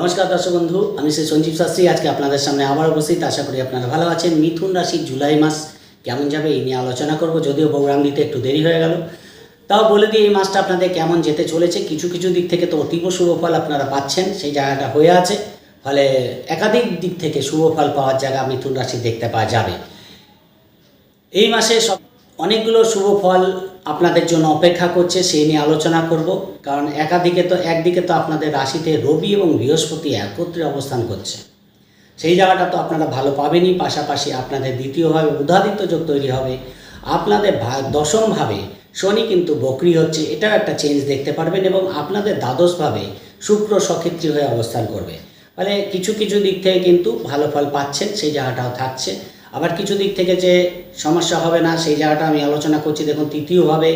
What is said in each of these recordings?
নমস্কার দর্শক বন্ধু, আমি শ্রী সঞ্জীব শাস্ত্রী, আজকে আপনাদের সামনে আবার উপস্থিত। আশা করি আপনারা ভালো আছেন। মিথুন রাশি জুলাই মাস কেমন যাবে এই নিয়ে আলোচনা করব, যদিও প্রোগ্রাম দিতে একটু দেরি হয়ে গেল। তাও বলে দিই, এই মাসটা আপনাদের কেমন যেতে চলেছে, কিছু কিছু দিক থেকে তো অতীব শুভ ফল আপনারা পাচ্ছেন, সেই জায়গাটা হয়ে আছে। ফলে একাধিক দিক থেকে শুভ ফল পাওয়ার জায়গা মিথুন রাশি দেখতে পাওয়া যাবে। এই মাসে সব অনেকগুলো শুভ ফল আপনাদের জন্য অপেক্ষা করছে সেই নিয়ে আলোচনা করব। কারণ একাদিকে তো, একদিকে তো আপনাদের রাশিতে রবি এবং বৃহস্পতি একত্রে অবস্থান করছে। সেই জায়গাটা তো আপনারা ভালো পাবেনই, পাশাপাশি আপনাদের দ্বিতীয়ভাবে উদাদিত্য যোগ তৈরি হবে। আপনাদের দশমভাবে শনি কিন্তু বকরি হচ্ছে, এটাও একটা চেঞ্জ দেখতে পারবেন এবং আপনাদের দ্বাদশভাবে শুক্র সক্ষেত্রী হয়ে অবস্থান করবে। ফলে কিছু কিছু দিক থেকে কিন্তু ভালো ফল পাচ্ছেন, সেই জায়গাটাও থাকছে। আবার কিছু দিক থেকে যে সমস্যা হবে না, সেই জায়গাটা আমি আলোচনা করছি। দেখুন, তৃতীয়ভাবে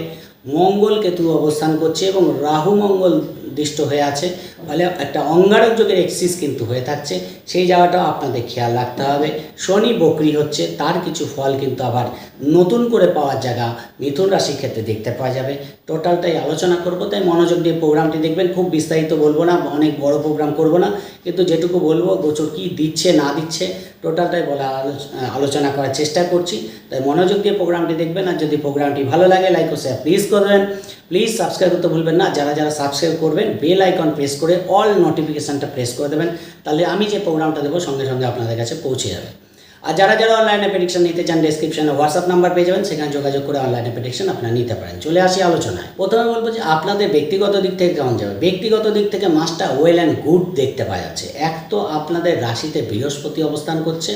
মঙ্গল কেতু অবস্থান করছে এবং রাহু মঙ্গল দৃষ্ট হয়ে আছে। ফলে একটা অঙ্গারক যোগের এক্সিস কিন্তু হয়ে থাকছে। সেই জায়গাটাও আপনাদের খেয়াল রাখতে হবে। শনি বকরি হচ্ছে, তার কিছু ফল কিন্তু আবার নতুন করে পাওয়ার জায়গা মিথুন রাশির ক্ষেত্রে দেখতে পাওয়া যাবে। টোটালটাই আলোচনা করব, তাই মনোযোগ দিয়ে প্রোগ্রামটি দেখবেন। খুব বিস্তারিত বলব না, অনেক বড় প্রোগ্রাম করব না। কিন্তু যেটুকু বলব, গোচর কী দিচ্ছে, না দিচ্ছে টোটালটাই বলা আলোচ- আলোচনা করার চেষ্টা করছি। তাই মনোযোগ দিয়ে প্রোগ্রামটি দেখবেন। আর যদি প্রোগ্রামটি ভালো লাগে লাইক ও শেয়ার প্লিজ করবেন। প্লিজ সাবস্ক্রাইব করতে ভুলবেন না। যারা যারা সাবস্ক্রাইব করবেন বেল আইকন প্রেস করে অল নোটিফিকেশানটা প্রেস করে দেবেন, তাহলে আমি যে প্রোগ্রামটা দেবো সঙ্গে সঙ্গে আপনাদের কাছে পৌঁছে যাবে। আর যারা যারা অনলাইনে প্রেডিকশন নিতে চান ডেসক্রিপশনে হোয়াটসঅ্যাপ নাম্বার পেয়ে যাবেন, সেখানে যোগাযোগ করে অনলাইনে প্রেডিকশন আপনারা নিতে পারেন। চলে আসি আলোচনায়। প্রথমে বলব যে আপনাদের ব্যক্তিগত দিক থেকে কেমন যাবে? ব্যক্তিগত দিক থেকে মাসটা ওয়েল অ্যান্ড গুড দেখতে পাওয়া যাচ্ছে। এক তো আপনাদের রাশিতে বৃহস্পতি অবস্থান করছে,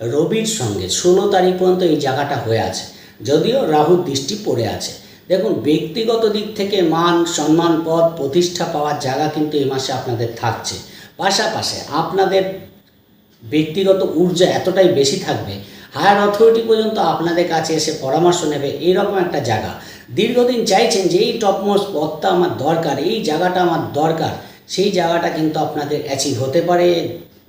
রবির সঙ্গে ষোলো তারিখ পর্যন্ত এই জায়গাটা হয়ে আছে। যদিও রাহুর দৃষ্টি পড়ে আছে। দেখুন, ব্যক্তিগত দিক থেকে মান, সম্মান, পদ, প্রতিষ্ঠা পাওয়ার জায়গা কিন্তু এই মাসে আপনাদের থাকছে। পাশাপাশি আপনাদের ব্যক্তিগত ঊর্জা এতটাই বেশি থাকবে, হায়ার অথরিটি পর্যন্ত আপনাদের কাছে এসে পরামর্শ নেবে এইরকম একটা জায়গা। দীর্ঘদিন চাইছেন যে এই টপমোস্ট পদটা আমার দরকার, এই জায়গাটা আমার দরকার, সেই জায়গাটা কিন্তু আপনাদের অ্যাচিভ হতে পারে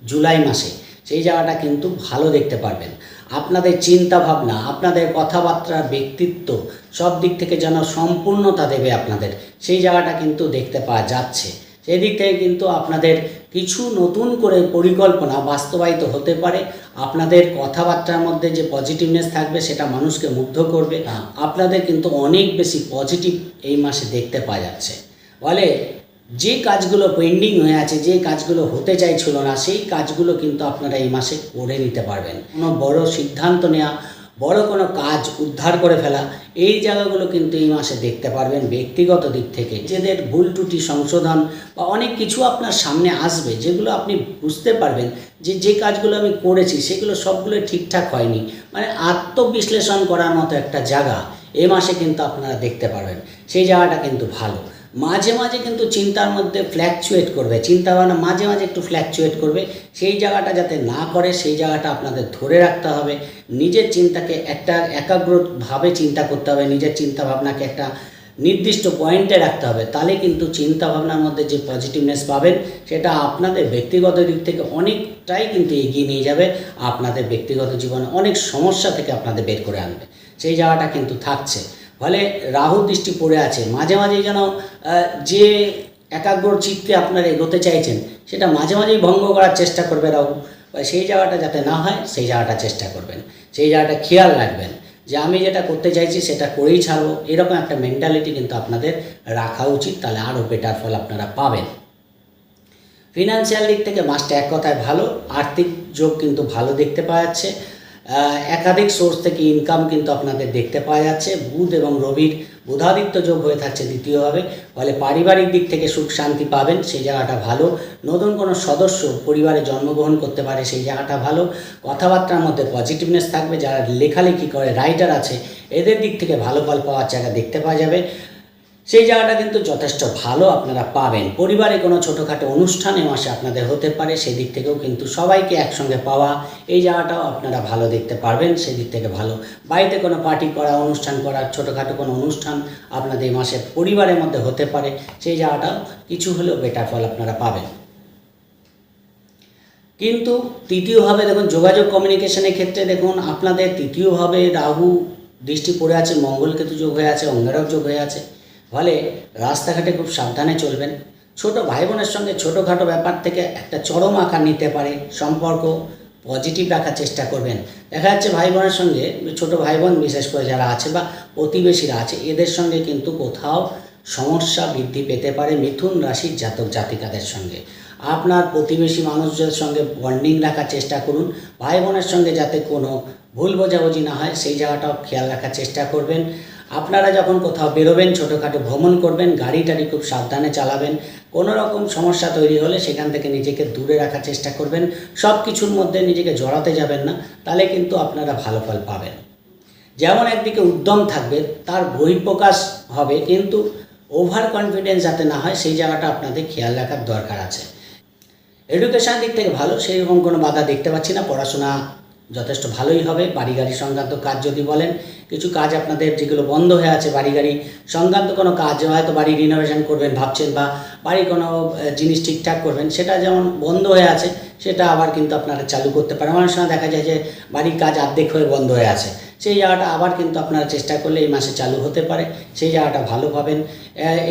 জুলাই মাসে, সেই জায়গাটা কিন্তু ভালো দেখতে পারবেন। আপনাদের চিন্তা ভাবনা আপনাদের কথাবার্তা ব্যক্তিত্ব সব দিক থেকে যেন সম্পূর্ণতা দেবে আপনাদের। সেই জায়গাটা কিন্তু দেখতে পাওয়া যাচ্ছে। সেই দিক থেকে কিন্তু আপনাদের কিছু নতুন করে পরিকল্পনা বাস্তবায়িত হতে পারে। আপনাদের কথাবার্তার মধ্যে যে পজিটিভনেস থাকবে সেটা মানুষকে মুগ্ধ করবে। আপনাদের কিন্তু অনেক বেশি পজিটিভ এই মাসে দেখতে পাওয়া যাচ্ছে। ফলে যে কাজগুলো পেন্ডিং হয়ে আছে, যে কাজগুলো হতে চাইছিল না, সেই কাজগুলো কিন্তু আপনারা এই মাসে করে নিতে পারবেন। কোনো বড় সিদ্ধান্ত নেওয়া বড় কোনো কাজ উদ্ধার করে ফেলা, এই জায়গাগুলো কিন্তু এই মাসে দেখতে পারবেন ব্যক্তিগত দিক থেকে। নিজেদের ভুল ত্রুটি সংশোধন বা অনেক কিছু আপনার সামনে আসবে, যেগুলো আপনি বুঝতে পারবেন যে যে কাজগুলো আমি করেছি, সেগুলো সবগুলো ঠিকঠাক হয়নি। মানে আত্মবিশ্লেষণ করার মতো একটা জায়গা এ মাসে কিন্তু আপনারা দেখতে পারবেন। সেই জায়গাটা কিন্তু ভালো। মাঝে মাঝে কিন্তু চিন্তার মধ্যে ফ্ল্যাকচুয়েট করবে। চিন্তা ভাবনা মাঝে মাঝে একটু ফ্ল্যাকচুয়েট করবে। সেই জায়গাটা যাতে না করে, সেই জায়গাটা আপনাদের ধরে রাখতে হবে। নিজের চিন্তাকে একটা একাগ্রভাবে চিন্তা করতে হবে। নিজের চিন্তা ভাবনাকে একটা নির্দিষ্ট পয়েন্টে রাখতে হবে। তাহলে কিন্তু চিন্তা ভাবনার মধ্যে যে পজিটিভনেস পাবেন, সেটা আপনাদের ব্যক্তিগত দিক থেকে অনেকটাই কিন্তু এগিয়ে নিয়ে যাবে। আপনাদের ব্যক্তিগত জীবনে অনেক সমস্যা থেকে আপনাদের বের করে আনবে। সেই জায়গাটা কিন্তু থাকছে। ফলে রাহু দৃষ্টি পড়ে আছে। মাঝে মাঝে যেন যে একাগ্র চিত্তে আপনারা এগোতে চাইছেন, সেটা মাঝে মাঝেই ভঙ্গ করার চেষ্টা করবে রাহু। সেই জায়গাটা যাতে না হয়, সেই জায়গাটা চেষ্টা করবেন। সেই জায়গাটা খেয়াল রাখবেন যে আমি যেটা করতে চাইছি, সেটা করেই ছাড়বো। এরকম একটা মেন্টালিটি কিন্তু আপনাদের রাখা উচিত, তাহলে আরও বেটার ফল আপনারা পাবেন। ফিনান্সিয়াল দিক থেকে মাসটা এক কথায় ভালো, আর্থিক যোগ কিন্তু ভালো দেখতে পাওয়া যাচ্ছে। একাধিক সোর্স থেকে ইনকাম কিন্তু আপনাদের দেখতে পাওয়া যাচ্ছে। বুধ এবং রবির বুধাদিত্য যোগ হয়ে থাকছে দ্বিতীয়ভাবে, ফলে পারিবারিক দিক থেকে সুখ শান্তি পাবেন, সেই জায়গাটা ভালো। নতুন কোনো সদস্য পরিবারে জন্মগ্রহণ করতে পারে, সেই জায়গাটা ভালো। কথাবার্তার মধ্যে পজিটিভনেস থাকবে, যারা লেখালেখি করে রাইটার আছে, এদের দিক থেকে ভালো ফল পাওয়ার জায়গা দেখতে পাওয়া যাবে। সেই জায়গাটা কিন্তু যথেষ্ট ভালো আপনারা পাবেন। পরিবারে কোনো ছোটোখাটো অনুষ্ঠান মাসে আপনাদের হতে পারে সেই দিক থেকেও কিন্তু সবাইকে একসঙ্গে পাওয়া, এই জায়গাটাও আপনারা ভালো দেখতে পারবেন সেই দিক থেকে ভালো। বাড়িতে কোনো পার্টি করা, অনুষ্ঠান করা, ছোটোখাটো কোনো অনুষ্ঠান আপনাদের মাসে পরিবারের মধ্যে হতে পারে, সেই জায়গাটাও কিছু হলেও বেটার ফল আপনারা পাবেন। কিন্তু তৃতীয়ভাবে দেখুন, যোগাযোগ কমিউনিকেশনের ক্ষেত্রে দেখুন, আপনাদের তৃতীয়ভাবে রাহু দৃষ্টি পড়ে আছে, মঙ্গলকেতু যোগ হয়ে আছে, অঙ্গারক যোগ হয়ে আছে। ফলে রাস্তাঘাটে খুব সাবধানে চলবেন। ছোট ভাই বোনের সঙ্গে ছোটোখাটো ব্যাপার থেকে একটা চরম আকার নিতে পারে। সম্পর্ক পজিটিভ রাখার চেষ্টা করবেন। দেখা যাচ্ছে ভাই বোনের সঙ্গে ছোট ভাই বোন বিশেষ করে যারা আছে বা প্রতিবেশীরা আছে, এদের সঙ্গে কিন্তু কোথাও সমস্যা বৃদ্ধি পেতে পারে মিথুন রাশির জাতক জাতিকাদের সঙ্গে। আপনার প্রতিবেশী মানুষদের সঙ্গে বন্ডিং রাখার চেষ্টা করুন। ভাই বোনের সঙ্গে যাতে কোনো ভুল বোঝাবুঝি না হয়, সেই জায়গাটাও খেয়াল রাখার চেষ্টা করবেন। আপনারা যখন কোথাও বেরোবেন, ছোটোখাটো ভ্রমণ করবেন গাড়ি টাড়ি খুব সাবধানে চালাবেন, কোনো রকম সমস্যা তৈরি হলে সেখান থেকে নিজেকে দূরে রাখার চেষ্টা করবেন সব কিছুর মধ্যে নিজেকে জড়াতে যাবেন না, তাহলে কিন্তু আপনারা ভালো ফল পাবেন। যেমন একদিকে উদ্যম থাকবে, তার বহিঃপ্রকাশ হবে, কিন্তু ওভার কনফিডেন্স যাতে না হয়, সেই জায়গাটা আপনাদের খেয়াল রাখার দরকার আছে। এডুকেশান দিক থেকে ভালো সেই রকম কোনো বাধা দেখতে পাচ্ছি না, পড়াশোনা যথেষ্ট ভালোই হবে। বাড়ি গাড়ি সংক্রান্ত কাজ যদি বলেন, কিছু কাজ আপনাদের যেগুলো বন্ধ হয়ে আছে বাড়ি গাড়ি সংক্রান্ত কোনো কাজ হয়তো বাড়ি রিনোভেশন করবেন ভাবছেন বা বাড়ির কোনো জিনিস ঠিকঠাক করবেন, সেটা যেমন বন্ধ হয়ে আছে, সেটা আবার কিন্তু আপনারা চালু করতে পারেন। অনেক সময় দেখা যায় যে বাড়ির কাজ আর্ধেক হয়ে বন্ধ হয়ে আছে। সেই জায়গাটা আবার কিন্তু আপনারা চেষ্টা করলে এই মাসে চালু হতে পারে। সেই জায়গাটা ভালো পাবেন।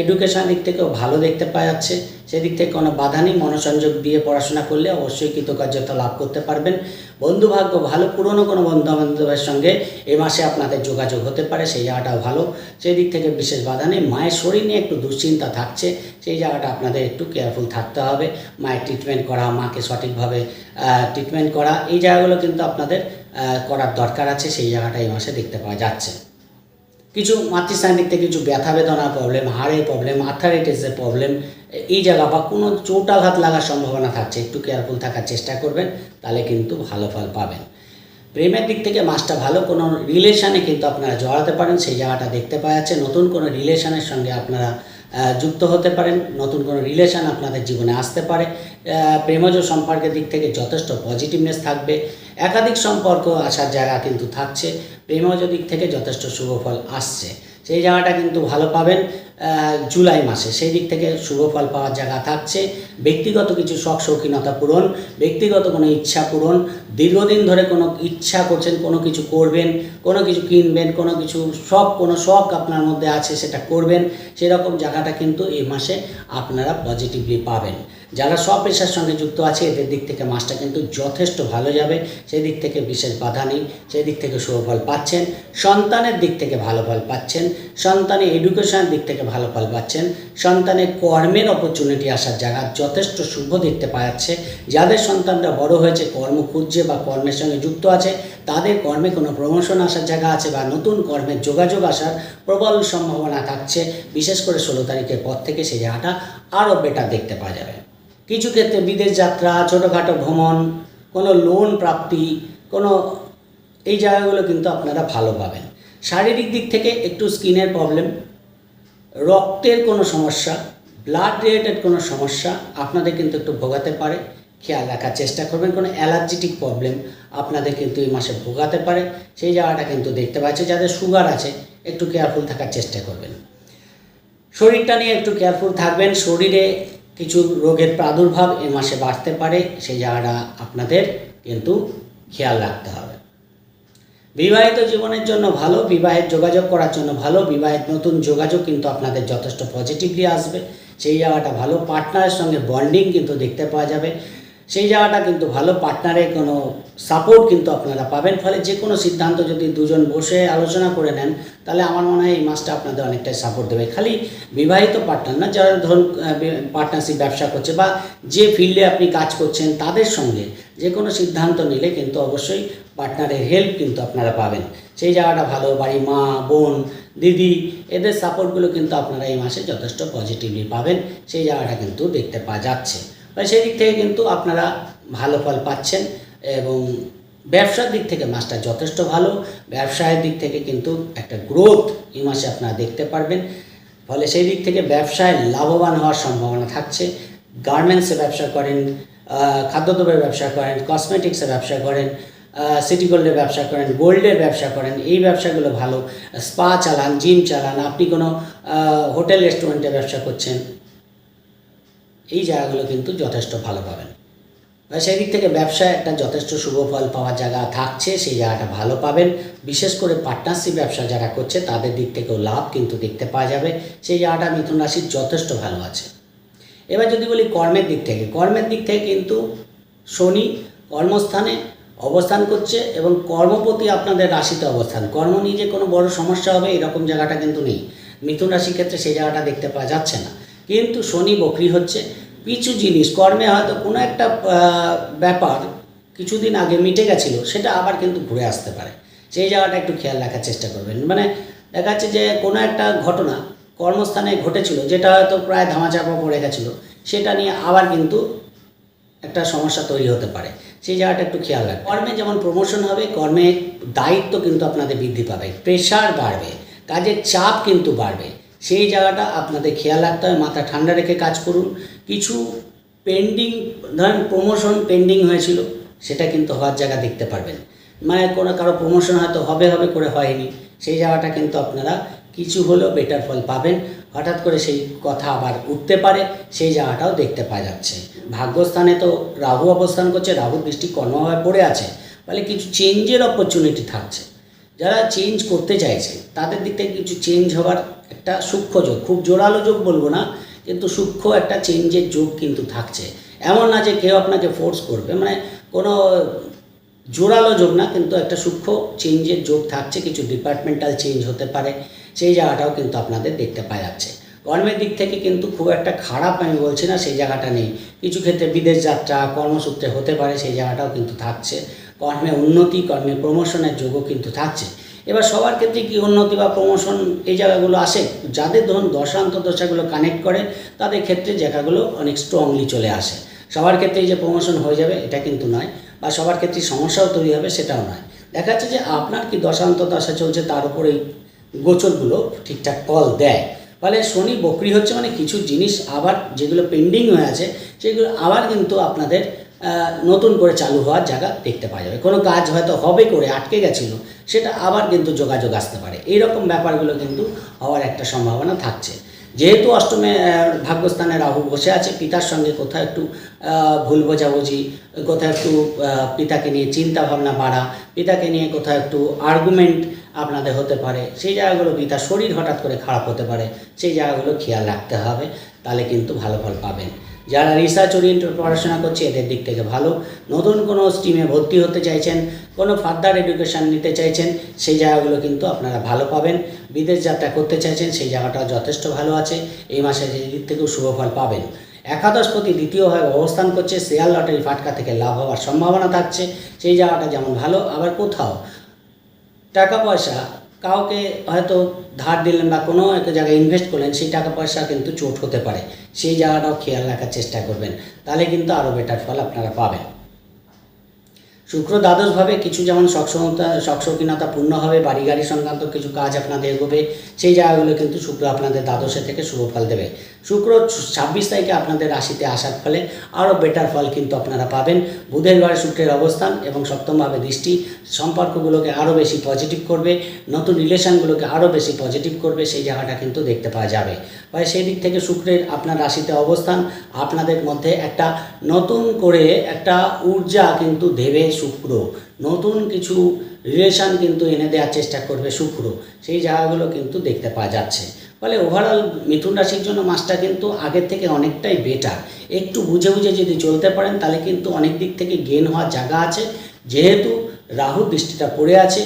এডুকেশন দিক থেকেও ভালো দেখতে পাওয়া যাচ্ছে। সেদিক থেকে কোনো বাধা নেই। মনোসংযোগ দিয়ে পড়াশোনা করলে অবশ্যই কৃতকার্যতা লাভ করতে পারবেন। বন্ধুভাগ্য ভালো। পুরনো কোনো বন্ধু বান্ধবের সঙ্গে এ মাসে আপনাদের যোগাযোগ হতে পারে। সেই জায়গাটাও ভালো। সেই দিক থেকে বিশেষ বাধা নেই। মায়ের শরীর নিয়ে একটু দুশ্চিন্তা থাকছে। সেই জায়গাটা আপনাদের একটু কেয়ারফুল থাকতে হবে। মায়ের ট্রিটমেন্ট করা, মাকে সঠিকভাবে ট্রিটমেন্ট করা, এই জায়গাগুলো কিন্তু আপনাদের করার দরকার আছে, সেই জায়গাটা এই মাসে দেখতে পাওয়া যাচ্ছে। কিছু মাতৃস্থানের দিক থেকে কিছু ব্যথা বেদনার প্রবলেম হাড়ের প্রবলেম আর্থারাইটিসের প্রবলেম এই জায়গা বা কোনো চোটাঘাত লাগার সম্ভাবনা থাকছে। একটু কেয়ারফুল থাকার চেষ্টা করবেন, তাহলে কিন্তু ভালো ফল পাবেন। প্রেমের দিক থেকে মাসটা ভালো, কোনো রিলেশানে কিন্তু আপনারা জড়াতে পারেন, সেই জায়গাটা দেখতে পাওয়া যাচ্ছে। নতুন কোনো রিলেশানের সঙ্গে আপনারা যুক্ত হতে পারেন, নতুন কোনো রিলেশান আপনাদের জীবনে আসতে পারে। প্রেমজ সম্পর্কের দিক থেকে যথেষ্ট পজিটিভনেস থাকবে। একাধিক সম্পর্ক আসার জায়গা কিন্তু থাকছে প্রেমজ দিক থেকে যথেষ্ট শুভ ফল আসছে। সেই জায়গাটা কিন্তু ভালো পাবেন জুলাই মাসে। সেই দিক থেকে শুভ ফল পাওয়ার জায়গা থাকছে। ব্যক্তিগত কিছু শখ শৌখিনতা পূরণ, ব্যক্তিগত কোনো ইচ্ছা পূরণ, দীর্ঘদিন ধরে কোনো ইচ্ছা করছেন, কোনো কিছু করবেন, কোনো কিছু কিনবেন, কোনো কিছু শখ, কোনো শখ আপনার মধ্যে আছে সেটা করবেন, সেরকম জায়গাটা কিন্তু এই মাসে আপনারা পজিটিভলি পাবেন। যারা সব পেশার সঙ্গে যুক্ত আছে, এদের দিক থেকে মাসটা কিন্তু যথেষ্ট ভালো যাবে। সেই দিক থেকে বিশেষ বাধা নেই। সেই দিক থেকে শুভ ফল পাচ্ছেন। সন্তানের দিক থেকে ভালো ফল পাচ্ছেন। সন্তানের এডুকেশনের দিক থেকে ভালো ফল পাচ্ছেন। সন্তানের কর্মের অপরচুনিটি আসার জায়গা যথেষ্ট শুভ দেখতে পাওয়া যাচ্ছে। যাদের সন্তানরা বড় হয়েছে, কর্ম খুঁজছে বা কর্মের সঙ্গে যুক্ত আছে, তাদের কর্মে কোনো প্রমোশন আসার জায়গা আছে বা নতুন কর্মের যোগাযোগ আসার প্রবল সম্ভাবনা থাকছে। বিশেষ করে ষোলো তারিখের পর থেকে সেই জায়গাটা আরও বেটার দেখতে পাওয়া যাবে। কিছু ক্ষেত্রে বিদেশ যাত্রা, ছোটোখাটো ভ্রমণ, কোনো লোন প্রাপ্তি, কোনো এই জায়গাগুলো কিন্তু আপনারা ভালো পাবেন। শারীরিক দিক থেকে একটু স্কিনের প্রবলেম রক্তের কোনো সমস্যা ব্লাড রিলেটেড কোনো সমস্যা আপনাদের কিন্তু একটু ভোগাতে পারে। খেয়াল রাখার চেষ্টা করবেন, কোনো অ্যালার্জিটিক প্রবলেম আপনাদের কিন্তু এই মাসে ভোগাতে পারে। সেই জায়গাটা কিন্তু দেখতে পাচ্ছি, যাদের সুগার আছে, একটু কেয়ারফুল থাকার চেষ্টা করবেন। শরীরটা নিয়ে একটু কেয়ারফুল থাকবেন, শরীরে কিছু রোগের প্রাদুর্ভাব এ মাসে বাড়তে পারে, সেই জায়গাটা আপনাদের কিন্তু খেয়াল রাখতে হবে। বিবাহিত জীবনের জন্য ভালো, বিবাহের যোগাযোগ করার জন্য ভালো, বিবাহের নতুন যোগাযোগ কিন্তু আপনাদের যথেষ্ট পজিটিভলি আসবে। সেই জায়গাটা ভালো পার্টনারের সঙ্গে বন্ডিং কিন্তু দেখতে পাওয়া যাবে। সেই জায়গাটা কিন্তু ভালো পার্টনারের কোনো সাপোর্ট কিন্তু আপনারা পাবেন। ফলে যে কোনো সিদ্ধান্ত যদি দুজন বসে আলোচনা করে নেন, তাহলে আমার মনে হয় এই মাসটা আপনাদের অনেকটাই সাপোর্ট দেবে। খালি বিবাহিত পার্টনার না, যারা ধরুন পার্টনারশিপ ব্যবসা করছে বা যে ফিল্ডে আপনি কাজ করছেন তাদের সঙ্গে যে কোনো সিদ্ধান্ত নিলে কিন্তু অবশ্যই পার্টনারের হেল্প কিন্তু আপনারা পাবেন। সেই জায়গাটা ভালো, বাড়ি, মা, বোন, দিদি, এদের সাপোর্টগুলো কিন্তু আপনারা এই মাসে যথেষ্ট পজিটিভলি পাবেন। সেই জায়গাটা কিন্তু দেখতে পাওয়া যাচ্ছে। বা সেই দিক থেকে কিন্তু আপনারা ভালো ফল পাচ্ছেন এবং ব্যবসার দিক থেকে মাসটা যথেষ্ট ভালো। ব্যবসায়ের দিক থেকে কিন্তু একটা গ্রোথ এই মাসে আপনারা দেখতে পারবেন। ফলে সেই দিক থেকে ব্যবসায় লাভবান হওয়ার সম্ভাবনা থাকছে। গার্মেন্টসে ব্যবসা করেন খাদ্যদ্রব্যের ব্যবসা করেন কসমেটিক্সের ব্যবসা করেন সিটি গোল্ডের ব্যবসা করেন গোল্ডের ব্যবসা করেন, এই ব্যবসাগুলো ভালো। স্পা চালান জিম চালান, আপনি কোনো হোটেল রেস্টুরেন্টে ব্যবসা করছেন এই জায়গাগুলো কিন্তু যথেষ্ট ভালো পাবেন। সেই দিক থেকে ব্যবসায় একটা যথেষ্ট শুভ ফল পাওয়ার জায়গা থাকছে, সেই জায়গাটা ভালো পাবেন। বিশেষ করে পার্টনারশিপ ব্যবসা যারা করছে, তাদের দিক থেকেও লাভ কিন্তু দেখতে পাওয়া যাবে। সেই জায়গাটা মিথুন রাশির যথেষ্ট ভালো আছে। এবার যদি বলি কর্মের দিক থেকে, কর্মের দিক থেকে কিন্তু শনি কর্মস্থানে অবস্থান করছে এবং কর্মপতি আপনাদের রাশিতে অবস্থান। কর্ম নিয়ে যে কোনো বড় সমস্যা হবে, এরকম জায়গাটা কিন্তু নেই। মিথুন রাশির ক্ষেত্রে সেই জায়গাটা দেখতে পাওয়া যাচ্ছে না। কিন্তু শনি বকরি হচ্ছে কিছু জিনিস, কর্মে হয়তো কোনো একটা ব্যাপার কিছুদিন আগে মিটে গেছিল, সেটা আবার কিন্তু ঘুরে আসতে পারে। সেই জায়গাটা একটু খেয়াল রাখার চেষ্টা করবেন। মানে দেখা যাচ্ছে যে কোনো একটা ঘটনা কর্মস্থানে ঘটেছিল, যেটা হয়তো প্রায় ধামাচাপা পড়ে গেছিল, সেটা নিয়ে আবার কিন্তু একটা সমস্যা তৈরি হতে পারে। সেই জায়গাটা একটু খেয়াল রাখবেন। কর্মে যেমন প্রমোশন হবে, কর্মে দায়িত্ব কিন্তু আপনাদের বৃদ্ধি পাবে প্রেশার বাড়বে, কাজের চাপ কিন্তু বাড়বে। সেই জায়গাটা আপনাদের খেয়াল রাখতে হবে, মাথা ঠান্ডা রেখে কাজ করুন। কিছু পেন্ডিং ধরেন প্রমোশন পেন্ডিং হয়েছিল, সেটা কিন্তু হওয়ার জায়গা দেখতে পারবেন। মানে কোনো কারও প্রমোশন হয়তো হবে হবে করে হয়নি, সেই জায়গাটা কিন্তু আপনারা কিছু হলেও বেটার ফল পাবেন। হঠাৎ করে সেই কথা আবার উঠতে পারে, সেই জায়গাটাও দেখতে পাওয়া যাচ্ছে। ভাগ্যস্থানে তো রাহু অবস্থান করছে রাহুর দৃষ্টি কর্মভাবে পড়ে আছে, ফলে কিছু চেঞ্জের অপরচুনিটি থাকছে। যারা চেঞ্জ করতে চাইছে, তাদের দিক থেকে কিছু চেঞ্জ হওয়ার একটা সূক্ষ্ম যোগ, খুব জোরালো যোগ বলব না, কিন্তু সূক্ষ্ম একটা চেঞ্জের যোগ কিন্তু থাকছে। এমন না যে কেউ আপনাকে ফোর্স করবে মানে কোনো জোরালো যোগ না, কিন্তু একটা সূক্ষ্ম চেঞ্জের যোগ থাকছে, কিছু ডিপার্টমেন্টাল চেঞ্জ হতে পারে, সেই জায়গাটাও কিন্তু আপনাদের দেখতে পাওয়া যাচ্ছে। কর্মের দিক থেকে কিন্তু খুব একটা খারাপ আমি বলছি না, সেই জায়গাটা নেই। কিছু ক্ষেত্রে বিদেশ যাত্রা, কর্মসূত্রে হতে পারে, সেই জায়গাটাও কিন্তু থাকছে। কর্মে উন্নতি, কর্মে প্রমোশনের যোগও কিন্তু থাকছে। এবার সবার ক্ষেত্রে কি উন্নতি বা প্রমোশন এই জায়গাগুলো আসে? যাদের ধরুন দশান্ত দশাগুলো কানেক্ট করে, তাদের ক্ষেত্রে জায়গাগুলো অনেক স্ট্রংলি চলে আসে। সবার ক্ষেত্রেই যে প্রমোশন হয়ে যাবে, এটা কিন্তু নয়। বা সবার ক্ষেত্রে সমস্যাও তৈরি হবে, সেটাও নয়। দেখা যাচ্ছে যে আপনার কি দশান্ত দশা চলছে, তার উপরেই গোচরগুলো ঠিকঠাক ফল দেয়। ফলে শনি বকরি হচ্ছে মানে কিছু জিনিস আবার যেগুলো পেন্ডিং হয়ে আছে, সেগুলো আবার কিন্তু আপনাদের নতুন করে চালু হওয়ার জায়গা দেখতে পাওয়া যাবে। কোনো কাজ হয়তো হবে করে আটকে গেছিল, সেটা আবার কিন্তু যোগাযোগ আসতে পারে। এইরকম ব্যাপারগুলো কিন্তু হওয়ার একটা সম্ভাবনা থাকছে। যেহেতু অষ্টমে ভাগ্যস্থানে রাহু বসে আছে, পিতার সঙ্গে কোথাও একটু ভুল বোঝাবুঝি, কোথাও একটু পিতাকে নিয়ে চিন্তা ভাবনা বাড়া, পিতাকে নিয়ে কোথাও একটু আর্গুমেন্ট আপনাদের হতে পারে, সেই জায়গাগুলো পিতার শরীর হঠাৎ করে খারাপ হতে পারে, সেই জায়গাগুলো খেয়াল রাখতে হবে, তাহলে কিন্তু ভালো ফল পাবেন। যারা রিসার্চ ওরিয়েন্টেড পড়াশোনা করছে, এদের দিক থেকে ভালো। নতুন কোনো স্ট্রিমে ভর্তি হতে চাইছেন, কোনো ফার্দার এডুকেশান নিতে চাইছেন, সেই জায়গাগুলো কিন্তু আপনারা ভালো পাবেন। বিদেশ যাত্রা করতে চাইছেন, সেই জায়গাটাও যথেষ্ট ভালো আছে। এই মাসে যে দিক থেকেও শুভ ফল পাবেন। একাদশপতি দ্বিতীয়ভাবে অবস্থান করছে। শেয়ার লটারি ফাটকা থেকে লাভ হওয়ার সম্ভাবনা থাকছে। সেই জায়গাটা যেমন ভালো, আবার কোথাও টাকা পয়সা কাউকে হয়তো ধার দিলেন বা কোনো একটা জায়গায় ইনভেস্ট করলেন, সেই টাকা পয়সা কিন্তু চোট হতে পারে। সেই জায়গাটাও খেয়াল রাখার চেষ্টা করবেন। তাহলে কিন্তু আরও বেটার ফল আপনারা পাবেন। শুক্র দ্বাদশভাবে কিছু যেমন সক্ষমতা পূর্ণ হবে বাড়ি গাড়ি সংক্রান্ত কিছু কাজ আপনাদের এগোবে, সেই জায়গাগুলো কিন্তু শুক্র আপনাদের দ্বাদশে থেকে শুভ ফল দেবে। শুক্র ছাব্বিশ তারিখে আপনাদের রাশিতে আসার ফলে আরও বেটার ফল কিন্তু আপনারা পাবেন। বুধের ঘরে শুক্রের অবস্থান এবং সপ্তমভাবে দৃষ্টি সম্পর্কগুলোকে আরও বেশি পজিটিভ করবে, নতুন রিলেশনগুলোকে আরও বেশি পজিটিভ করবে, সেই জায়গাটা কিন্তু দেখতে পাওয়া যাবে। ফলে সেই দিক থেকে শুক্রের আপনার রাশিতে অবস্থান, আপনাদের মধ্যে একটা নতুন করে একটা ঊর্জা কিন্তু দেবে শুক্র নতুন কিছু রিলেশন কিন্তু এনে দেওয়ার চেষ্টা করবে শুক্র সেই জায়গাগুলো কিন্তু দেখতে পাওয়া যাচ্ছে। ফলে ওভারঅল মিথুন রাশির জন্য মাসটা কিন্তু আগের থেকে অনেকটাই বেটার একটু বুঝে বুঝে যদি চলতে পারেন, তাহলে কিন্তু অনেক দিক থেকে গেন হওয়ার জায়গা আছে। যেহেতু রাহু দৃষ্টিটা পড়ে আছে,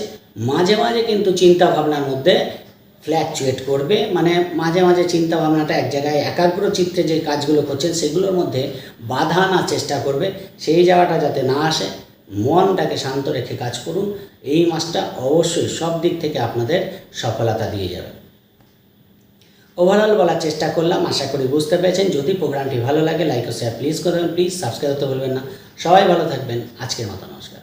মাঝে মাঝে কিন্তু চিন্তা ভাবনার মধ্যে ফ্ল্যাকচুয়েট করবে। মানে মাঝে মাঝে চিন্তা ভাবনাটা এক জায়গায় একাগ্র চিত্তে যে কাজগুলো করছেন, সেগুলোর মধ্যে বাধা আনার চেষ্টা করবে। সেই জায়গাটা যাতে না আসে মনটাকে শান্ত রেখে কাজ করুন। এই মাসটা অবশ্যই সব দিক থেকে আপনাদের সফলতা দিয়ে যাবে। ওভারঅল বলার চেষ্টা করলাম, আশা করি বুঝতে পেরেছেন। যদি প্রোগ্রামটি ভালো লাগে লাইক ও শেয়ার প্লিজ করবেন প্লিজ সাবস্ক্রাইব করতে বলবেন না। সবাই ভালো থাকবেন। আজকের মতো নমস্কার।